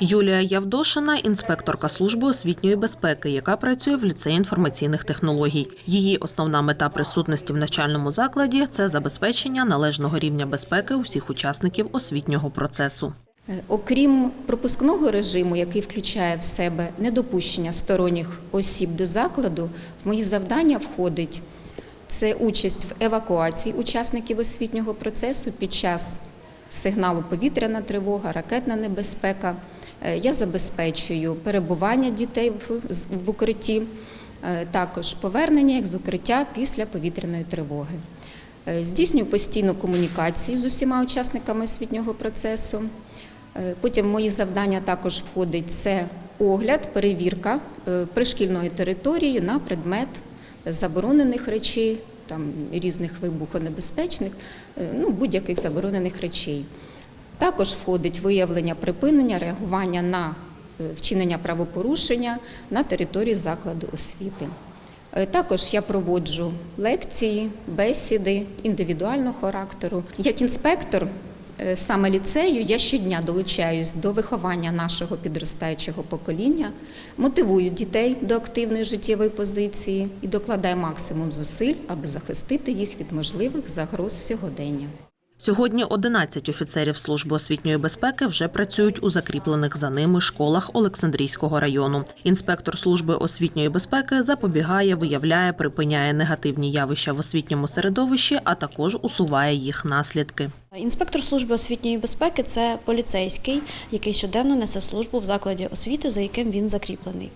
Юлія Явдошина інспекторка служби освітньої безпеки, яка працює в ліцеї інформаційних технологій. Її основна мета присутності в навчальному закладі це забезпечення належного рівня безпеки усіх учасників освітнього процесу. Е, Окрім пропускного режиму, який включає в себе недопущення сторонніх осіб до закладу, в мої завдання входить це участь в евакуації учасників освітнього процесу під час сигналу повітряна тривога, ракетна небезпека. Е, Я забезпечую перебування дітей в, укритті, е, також повернення їх з укриття після повітряної тривоги. Е, Здійснюю постійну комунікацію з усіма учасниками освітнього процесу. Потім мої завдання також входить це огляд, перевірка пришкільної території на предмет заборонених речей, там різних вибухонебезпечних, ну будь-яких заборонених речей. Також входить виявлення припинення, реагування на е, вчинення правопорушення на території закладу освіти. Е, Також я проводжу лекції, бесіди індивідуального характеру. Як інспектор е, саме ліцею я щодня долучаюсь до виховання нашого підростаючого покоління, мотивую дітей до активної життєвої позиції і докладаю максимум зусиль, аби захистити їх від можливих загроз сьогодення. Сьогодні 11 офіцерів служби освітньої безпеки вже працюють у закріплених за ними школах Олександрійського району. Інспектор служби освітньої безпеки запобігає, виявляє, припиняє негативні явища в освітньому середовищі, а також усуває їх наслідки. Інспектор служби освітньої безпеки це поліцейський, який щоденно несе службу в закладі освіти, за яким він закріплений.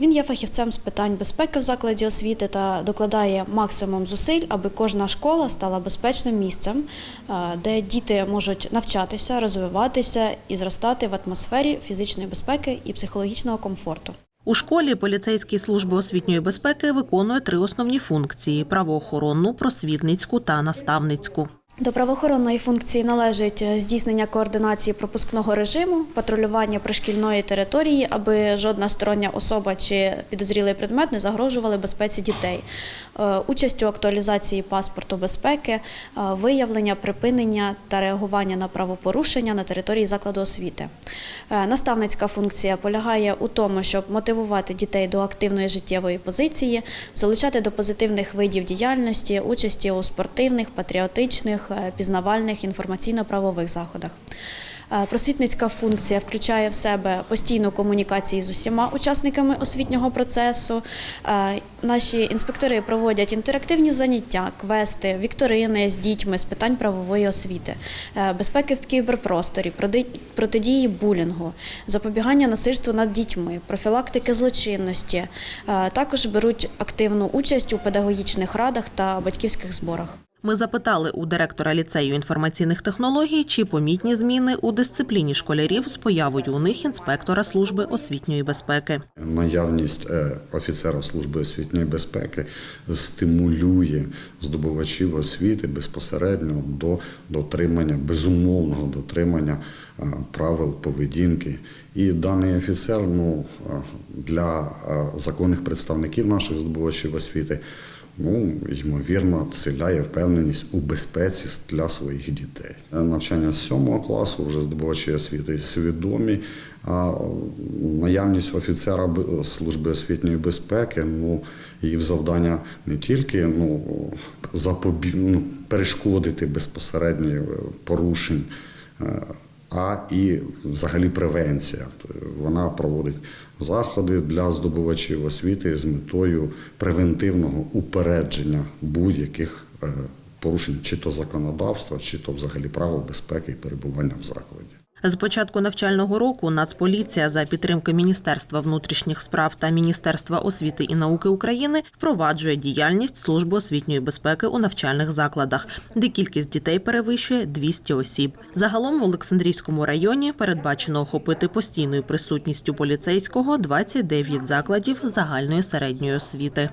Він є фахівцем з питань безпеки в закладі освіти та докладає максимум зусиль, аби кожна школа стала безпечним місцем, е, де діти можуть навчатися, розвиватися і зростати в атмосфері фізичної безпеки і психологічного комфорту. У школі поліцейські служби освітньої безпеки виконує три основні функції: правоохоронну, просвітницьку та наставницьку. До правоохоронної функції належить е, здійснення координації пропускного режиму, патрулювання пришкільної території, аби жодна стороння особа чи підозрілий предмет не загрожували безпеці дітей, Е, участь у актуалізації паспорту безпеки, е, виявлення, припинення та реагування на правопорушення на території закладу освіти. Наставницька функція полягає у тому, щоб мотивувати дітей до активної життєвої позиції, залучати до позитивних видів діяльності, участі у спортивних, патріотичних, е, пізнавальних, інформаційно-правових заходах. Е, Просвітницька функція включає в себе постійну комунікацію з усіма учасниками освітнього процесу. Е, Наші інспектори проводять інтерактивні заняття, квести, вікторини з дітьми з питань правової освіти, безпеки в кіберпросторі, протидії булінгу, запобігання насильству над дітьми, профілактики злочинності. Також беруть активну участь у педагогічних радах та батьківських зборах. Ми запитали у директора ліцею інформаційних технологій, чи помітні зміни у дисципліні школярів з появою у них інспектора служби освітньої безпеки. Наявність е, офіцера служби освітньої безпеки стимулює здобувачів освіти безпосередньо до дотримання, безумовного дотримання е, правил поведінки. І даний офіцер ну, е, для законних представників наших здобувачів освіти. Ну, ймовірно, вселяє впевненість у безпеці для своїх дітей. Е, Навчання з сьомого класу вже здобувачі освіти свідомі. А наявність офіцера служби освітньої безпеки, ну її завдання не тільки ну, запобі... ну, перешкодити безпосередньо е, порушень. А і взагалі превенція. Вона проводить заходи для здобувачів освіти з метою превентивного упередження будь-яких е, порушень, чи то законодавства, чи то взагалі правил безпеки і перебування в закладі. З початку навчального року Нацполіція за підтримки Міністерства внутрішніх справ та Міністерства освіти і науки України впроваджує діяльність служби освітньої безпеки у навчальних закладах, де кількість дітей перевищує 200 осіб. Загалом в Олександрійському районі передбачено охопити постійною присутністю поліцейського 29 закладів загальної середньої освіти.